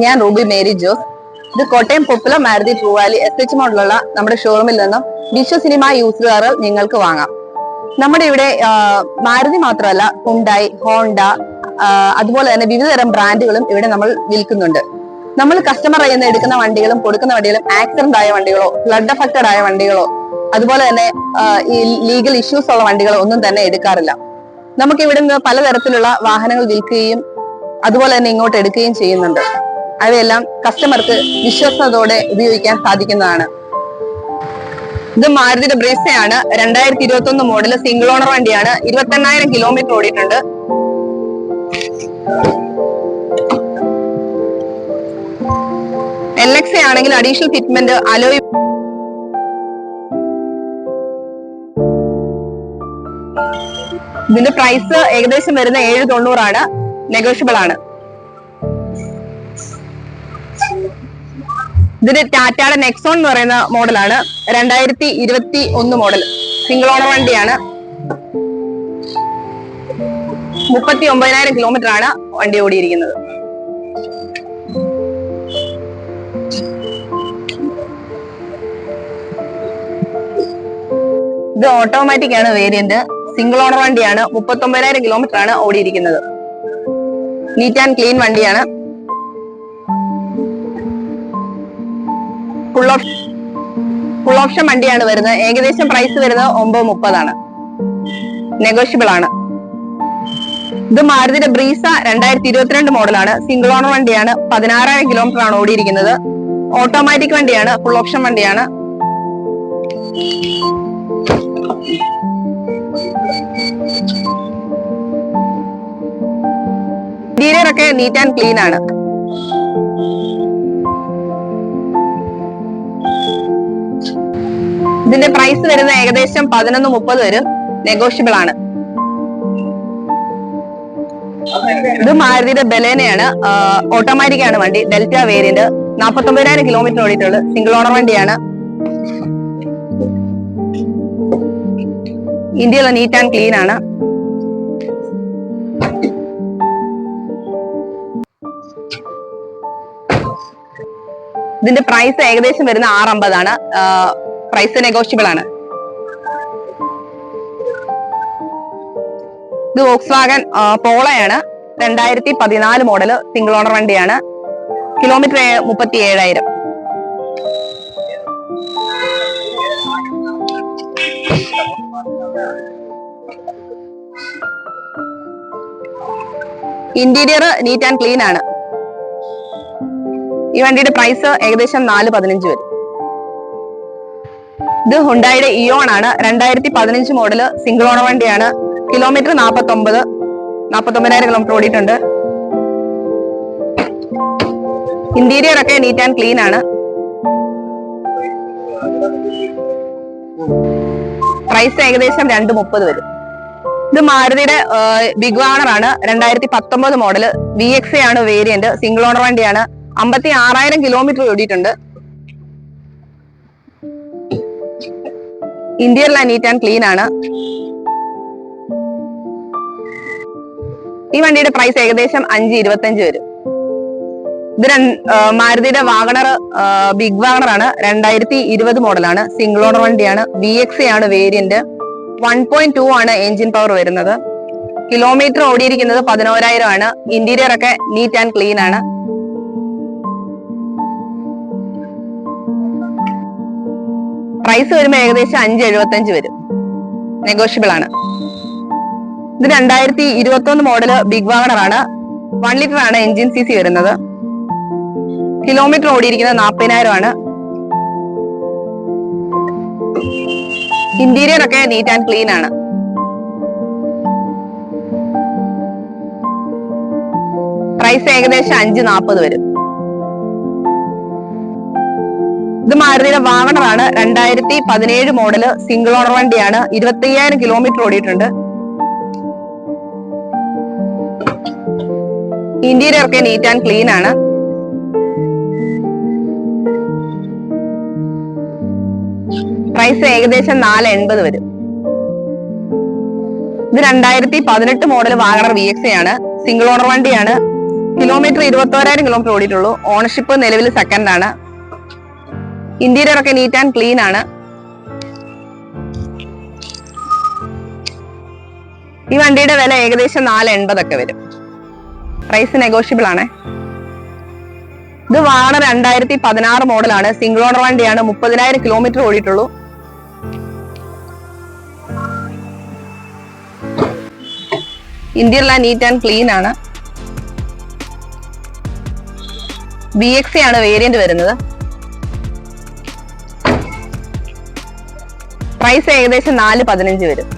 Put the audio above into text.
ഞാൻ Ruby Mary Jose. ഇത് Kottayam Popular Maruti True Value S H മോഡലുള്ള നമ്മുടെ ഷോറൂമിൽ നിന്നും വിശ്വ സിനിമ യൂസ് കാറുകൾ നിങ്ങൾക്ക് വാങ്ങാം. നമ്മുടെ ഇവിടെ മാരുതി മാത്രമല്ല ഹുണ്ടായി ഹോണ്ട അതുപോലെ തന്നെ വിവിധ തരം ബ്രാൻഡുകളും ഇവിടെ നമ്മൾ വിൽക്കുന്നുണ്ട്. നമ്മൾ കസ്റ്റമർ ആയി നിന്ന് എടുക്കുന്ന വണ്ടികളും കൊടുക്കുന്ന വണ്ടികളും ആക്സിഡന്റ് ആയ വണ്ടികളോ ഫ്ലഡ് അഫക്റ്റഡ് ആയ വണ്ടികളോ അതുപോലെ തന്നെ ഈ ലീഗൽ ഇഷ്യൂസ് ഉള്ള വണ്ടികളോ ഒന്നും തന്നെ എടുക്കാറില്ല. നമുക്ക് ഇവിടെ നിന്ന് പലതരത്തിലുള്ള വാഹനങ്ങൾ വിൽക്കുകയും അതുപോലെ തന്നെ ഇങ്ങോട്ട് എടുക്കുകയും ചെയ്യുന്നുണ്ട്. അവയെല്ലാം കസ്റ്റമർക്ക് വിശ്വസതയോടെ ഉപയോഗിക്കാൻ സാധിക്കുന്നതാണ്. ഇത് മാരുതിയുടെ ബ്രേസയാണ് രണ്ടായിരത്തി ഇരുപത്തി ഒന്ന് മോഡൽ സിംഗിൾ ഓണർ വണ്ടിയാണ്. ഇരുപത്തെണ്ണായിരം കിലോമീറ്റർ ഓടിയിട്ടുണ്ട്. എൽ എക്സ് ആണെങ്കിൽ അഡീഷണൽ ഫിറ്റ്മെന്റ് അലോയ് ഇതിന്റെ പ്രൈസ് ഏകദേശം വരുന്ന ഏഴ് തൊണ്ണൂറാണ്. നെഗോഷ്യബിൾ ആണ്. ഇതിന് ടാറ്റയുടെ നെക്സോൺ എന്ന് പറയുന്ന മോഡലാണ്. രണ്ടായിരത്തി ഇരുപത്തി ഒന്ന് മോഡൽ സിംഗിൾ ഓണർ വണ്ടിയാണ്. മുപ്പത്തി ഒമ്പതിനായിരം കിലോമീറ്റർ ആണ് വണ്ടി ഓടിയിരിക്കുന്നത്. ഇത് ഓട്ടോമാറ്റിക് ആണ് വേരിയന്റ് സിംഗിൾ ഓണർ വണ്ടിയാണ്. മുപ്പത്തി ഒമ്പതിനായിരം കിലോമീറ്റർ ആണ് ഓടിയിരിക്കുന്നത്. നീറ്റ് ആൻഡ് ക്ലീൻ വണ്ടിയാണ്. ഫുൾ ഓപ്ഷൻ ഫുൾ ഓപ്ഷൻ വണ്ടിയാണ് വരുന്നത്. ഏകദേശം പ്രൈസ് വരുന്നത് ഒമ്പത് മുപ്പതാണ്. നെഗോഷ്യബിൾ ആണ്. ഇത് മാരുതിയുടെ ബ്രീസ രണ്ടായിരത്തി ഇരുപത്തിരണ്ട് മോഡലാണ് സിംഗിൾ ഓണർ വണ്ടിയാണ്. പതിനാറായിരം കിലോമീറ്റർ ആണ് ഓടിയിരിക്കുന്നത്. ഓട്ടോമാറ്റിക് വണ്ടിയാണ്. ഫുൾ ഓപ്ഷൻ വണ്ടിയാണ്. ഇന്റീരിയർ ഒക്കെ നീറ്റ് ആൻഡ് ക്ലീൻ ആണ്. ഇതിന്റെ പ്രൈസ് വരുന്നത് ഏകദേശം പതിനൊന്ന് മുപ്പത് വരും. നെഗോഷ്യബിൾ ആണ്. ഇത് മാരുതിയുടെ ബലേനയാണ്. ഓട്ടോമാറ്റിക് ആണ് വണ്ടി. ഡെൽറ്റ വേരിയന്റ് നാൽപ്പത്തി ഒമ്പതിനായിരം കിലോമീറ്റർ ഓടിയിട്ടുള്ളത്. സിംഗിൾ ഓണർ വണ്ടിയാണ്. ഇന്ത്യയിലെ നീറ്റ് ആൻഡ് ക്ലീൻ ആണ്. ഇതിന്റെ പ്രൈസ് ഏകദേശം വരുന്ന ആറ് അമ്പതാണ് പ്രൈസ് നെഗോഷ്യബിൾ ആണ്. ഇത് വോക്സ് വാഗൻ പോളയാണ് രണ്ടായിരത്തി പതിനാല് മോഡൽ സിംഗിൾ ഓണർ വണ്ടിയാണ്. കിലോമീറ്റർ മുപ്പത്തി ഏഴായിരം ഇന്റീരിയർ നീറ്റ് ആൻഡ് ക്ലീൻ ആണ്. ഈ വണ്ടിയുടെ പ്രൈസ് ഏകദേശം നാല് പതിനഞ്ച് വരും. ഇത് ഹുണ്ടായുടെ ഇയോൺ ആണ്. രണ്ടായിരത്തി പതിനഞ്ച് മോഡൽ സിംഗിൾ ഓണർ വണ്ടിയാണ്. കിലോമീറ്റർ നാപ്പത്തി ഒമ്പത് നാൽപ്പത്തി ഒമ്പതിനായിരം കിലോമീറ്റർ ഓടിയിട്ടുണ്ട്. ഇന്റീരിയർ ഒക്കെ നീറ്റ് ആൻഡ് ക്ലീൻ ആണ്. പ്രൈസ് ഏകദേശം രണ്ട് മുപ്പത് വരും. ഇത് മാരുതിയുടെ ബിഗ് വാണർ ആണ്. രണ്ടായിരത്തി പത്തൊമ്പത് മോഡൽ വി എക്സ് ആണ് വേരിയന്റ് സിംഗിൾ ഓണർ വണ്ടിയാണ്. അമ്പത്തി ആറായിരം കിലോമീറ്റർ ഓടിയിട്ടുണ്ട്. ഇന്ത്യയിലെ നീറ്റ് ആൻഡ് ക്ലീൻ ആണ്. ഈ വണ്ടിയുടെ പ്രൈസ് ഏകദേശം അഞ്ച് ഇരുപത്തഞ്ച് വരും. ഇത് മാരുതിയുടെ വാഗണർ ബിഗ് വാഗണർ ആണ്. രണ്ടായിരത്തി ഇരുപത് മോഡലാണ് സിംഗിൾ ഓണർ വണ്ടിയാണ്. വി എക്സ് ആണ് വേരിയന്റ് വൺ പോയിന്റ് ടു ആണ് എഞ്ചിൻ പവർ വരുന്നത്. കിലോമീറ്റർ ഓടിയിരിക്കുന്നത് പതിനോരായിരം ആണ്. ഇന്റീരിയർ ഒക്കെ നീറ്റ് ആൻഡ് ക്ലീൻ ആണ്. പ്രൈസ് വരുമ്പോൾ ഏകദേശം അഞ്ച് എഴുപത്തഞ്ച് വരും. നെഗോഷ്യബിൾ ആണ്. ഇത് രണ്ടായിരത്തി ഇരുപത്തി ഒന്ന് മോഡൽ ബിഗ് വാഗണർ ആണ്. വൺ ലിറ്റർ ആണ് എഞ്ചിൻ സി സി വരുന്നത്. കിലോമീറ്റർ ഓടിയിരിക്കുന്നത് നാൽപ്പതിനായിരം ആണ്. ഇന്റീരിയർ ഒക്കെ നീറ്റ് ആൻഡ് ക്ലീൻ ആണ്. പ്രൈസ് ഏകദേശം അഞ്ച് നാൽപ്പത് വരും. ഇത് മാരുതിയുടെ വാഗണർ ആണ് രണ്ടായിരത്തി പതിനേഴ് മോഡൽ സിംഗിൾ ഓണർ വണ്ടിയാണ്. ഇരുപത്തി അയ്യായിരം കിലോമീറ്റർ ഓടിയിട്ടുണ്ട്. ഇന്റീരിയർ ഒക്കെ നീറ്റ് ആൻഡ് ക്ലീൻ ആണ്. പ്രൈസ് ഏകദേശം നാല് എൺപത് വരും. ഇത് രണ്ടായിരത്തി പതിനെട്ട് മോഡൽ വാഗണർ വി എക്സ് ആണ്. സിംഗിൾ ഓണർ വണ്ടിയാണ്. കിലോമീറ്റർ ഇരുപത്തോരായിരം കിലോമീറ്റർ ഓടിയിട്ടുള്ളൂ. ഓണർഷിപ്പ് നിലവിൽ സെക്കൻഡ് ആണ്. ഇന്റീരിയർ ഒക്കെ നീറ്റ് ആൻഡ് ക്ലീൻ ആണ്. ഈ വണ്ടിയുടെ വില ഏകദേശം നാല് എൺപതൊക്കെ വരും. പ്രൈസ് നെഗോഷ്യബിൾ ആണ്. ഇത് വാണ രണ്ടായിരത്തി പതിനാറ് മോഡലാണ് സിംഗിൾ ഓണർ വണ്ടിയാണ്. മുപ്പതിനായിരം കിലോമീറ്റർ ഓടിയിട്ടുള്ളൂ. ഇന്ത്യയിലെ നീറ്റ് ആൻഡ് ക്ലീൻ ആണ്. ബി എക്സ് ആണ് വേരിയന്റ് വരുന്നത്. പ്രൈസ് ഏകദേശം നാല് പതിനഞ്ച് വരും.